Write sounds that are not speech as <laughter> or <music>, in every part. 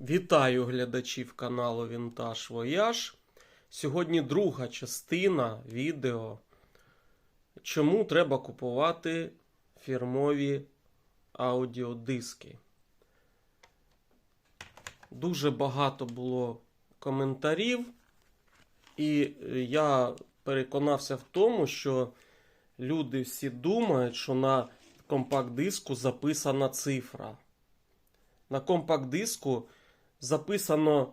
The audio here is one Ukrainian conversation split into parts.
Вітаю глядачів каналу Вінтаж Вояж. Сьогодні друга частина відео. Чому треба купувати фірмові аудіодиски. Дуже багато було коментарів, і я переконався в тому, що люди всі думають, що на компакт-диску записана цифра. На компакт-диску записано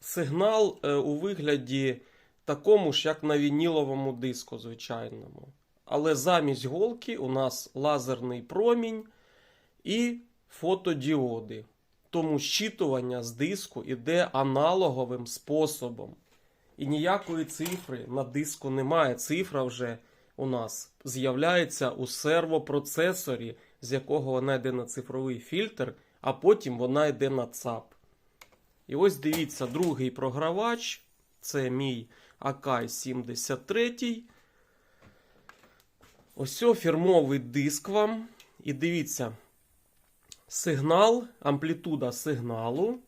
сигнал е, у вигляді такому ж, як на вініловому диску, звичайному. Але замість голки у нас лазерний промінь і фотодіоди. Тому щитування з диску іде аналоговим способом. І ніякої цифри на диску немає. Цифра вже у нас з'являється у сервопроцесорі, з якого вона йде на цифровий фільтр, а потім вона йде на ЦАП. І ось дивіться, другий програвач. Це мій Akai 73. Ось фірмовий диск вам. І дивіться, сигнал, амплітуда сигналу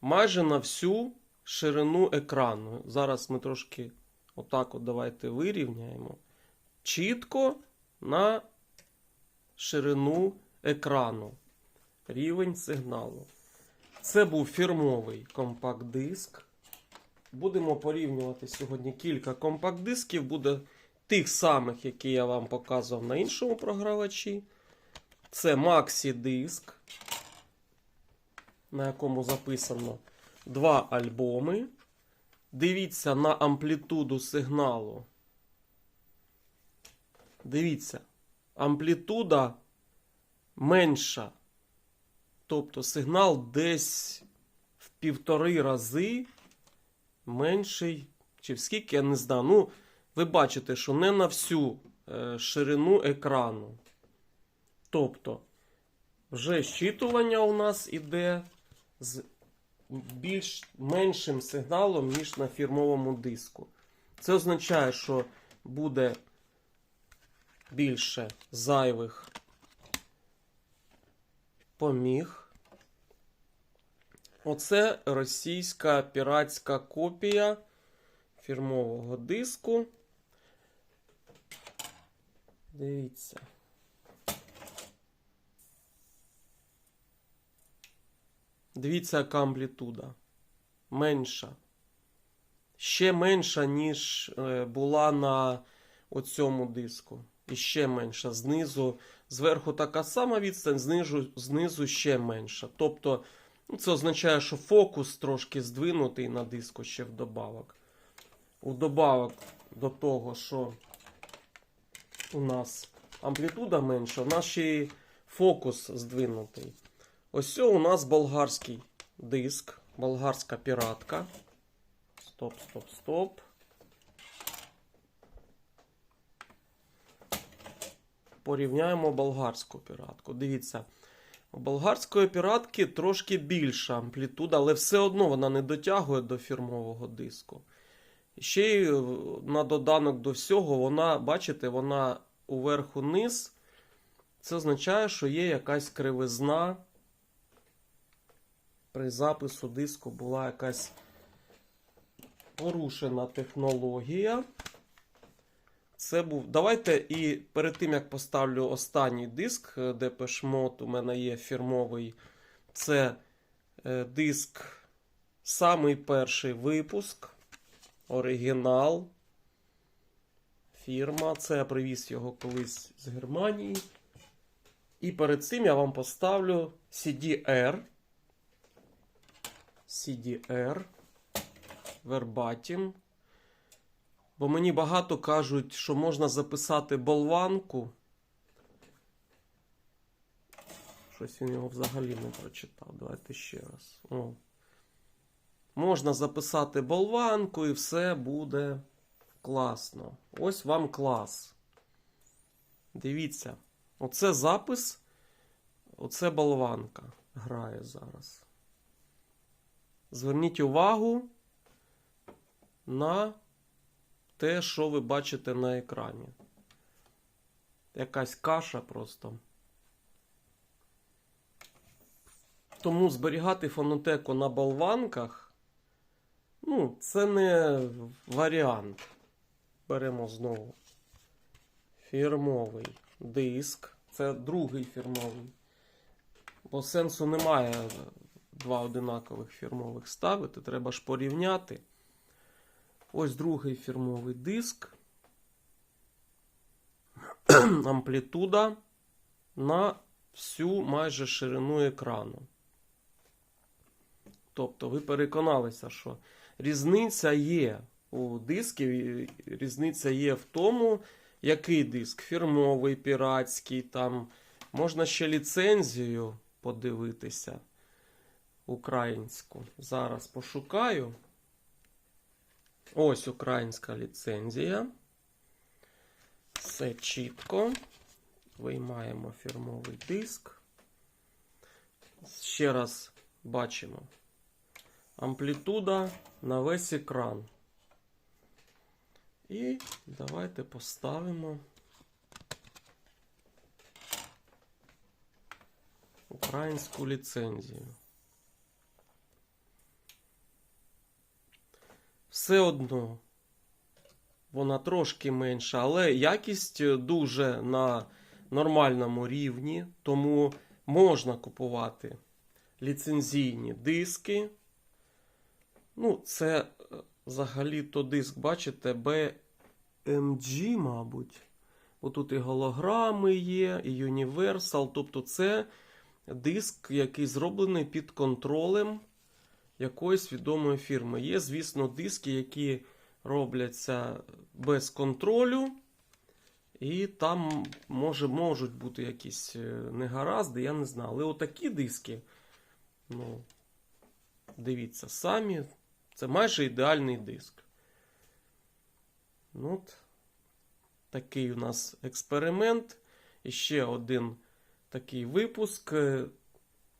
майже на всю ширину екрану. Зараз ми трошки отак от давайте вирівняємо. Чітко на ширину екрану. Рівень сигналу. Це був фірмовий компакт-диск. Будемо порівнювати сьогодні кілька компакт-дисків. Буде тих самих, які я вам показував на іншому програвачі. Це Maxi-диск, на якому записано два альбоми. Дивіться на амплітуду сигналу. Дивіться, амплітуда менша. Тобто сигнал десь в півтори рази менший, чи в скільки, я не знаю. Ну, ви бачите, що не на всю е, ширину екрану. Тобто, вже щитування у нас іде з більш меншим сигналом, ніж на фірмовому диску. Це означає, що буде більше зайвих поміг. Оце російська піратська копія фірмового диску. Дивіться. Дивіться, яка амплітуда. Менша. Ще менша, ніж е, була на оцьому диску. І ще менша. Знизу, зверху така сама відстань, знизу, знизу ще менша. Тобто, ну, це означає, що фокус трошки здвинутий на диску ще вдобавок. Удобавок до того, що у нас амплітуда менша, у нас ще й фокус здвинутий. Ось у нас болгарський диск, болгарська піратка. Стоп, стоп, стоп. Порівняємо болгарську піратку. Дивіться, у болгарської піратки трошки більша амплітуда, але все одно вона не дотягує до фірмового диску. Ще й е, на доданок до всього, вона, бачите, вона уверху низ. Це означає, що є якась кривизна. При запису диску була якась порушена технологія. Це був. Давайте і перед тим, як поставлю останній диск Depeche Mode, у мене є фірмовий. Це е, диск, самий перший випуск. Оригінал. Фірма. Це я привіз його колись з Германії. І перед цим я вам поставлю CDR. CDR. Verbatim. Бо мені багато кажуть, що можна записати болванку. Щось він його взагалі не прочитав. Давайте ще раз. О. Можна записати болванку і все буде класно. Ось вам клас. Дивіться. Оце запис. Оце болванка грає зараз. Зверніть увагу на те, що ви бачите на екрані. Якась каша просто. Тому зберігати фонотеку на болванках, ну, це не варіант. Беремо знову фірмовий диск. Це другий фірмовий. Бо сенсу немає два одинакових фірмових ставити. Треба ж порівняти. Ось другий фірмовий диск. <clears throat> Амплітуда на всю майже ширину екрану. Тобто ви переконалися, що різниця є у дисків, різниця є в тому, який диск фірмовий, піратський, там можна ще ліцензію подивитися українську. Зараз пошукаю. Ось українська ліцензія. Все чітко. Виймаємо фірмовий диск. Ще раз бачимо. Амплітуда на весь екран. І давайте поставимо українську ліцензію. Все одно вона трошки менша, але якість дуже на нормальному рівні, тому можна купувати ліцензійні диски. Ну, це е, взагалі-то диск, бачите, BMG, мабуть. Отут і голограми є, і Universal. Тобто це диск, який зроблений під контролем якоїсь відомої фірми. Є, звісно, диски, які робляться без контролю. І там може, можуть бути якісь е, негаразди, я не знаю. Але отакі диски, ну, дивіться самі, це майже ідеальний диск. Ну, от, такий у нас експеримент. І ще один такий випуск. Е,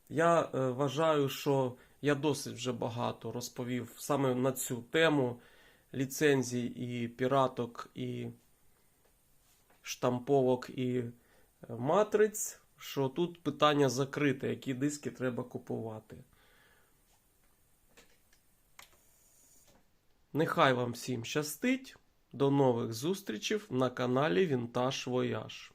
Я е, вважаю, що я досить вже багато розповів саме на цю тему ліцензій і піраток, і штамповок, і е, матриць. Що тут питання закрите, які диски треба купувати. Нехай вам всім щастить. До нових зустрічей на каналі Вінтаж Вояж.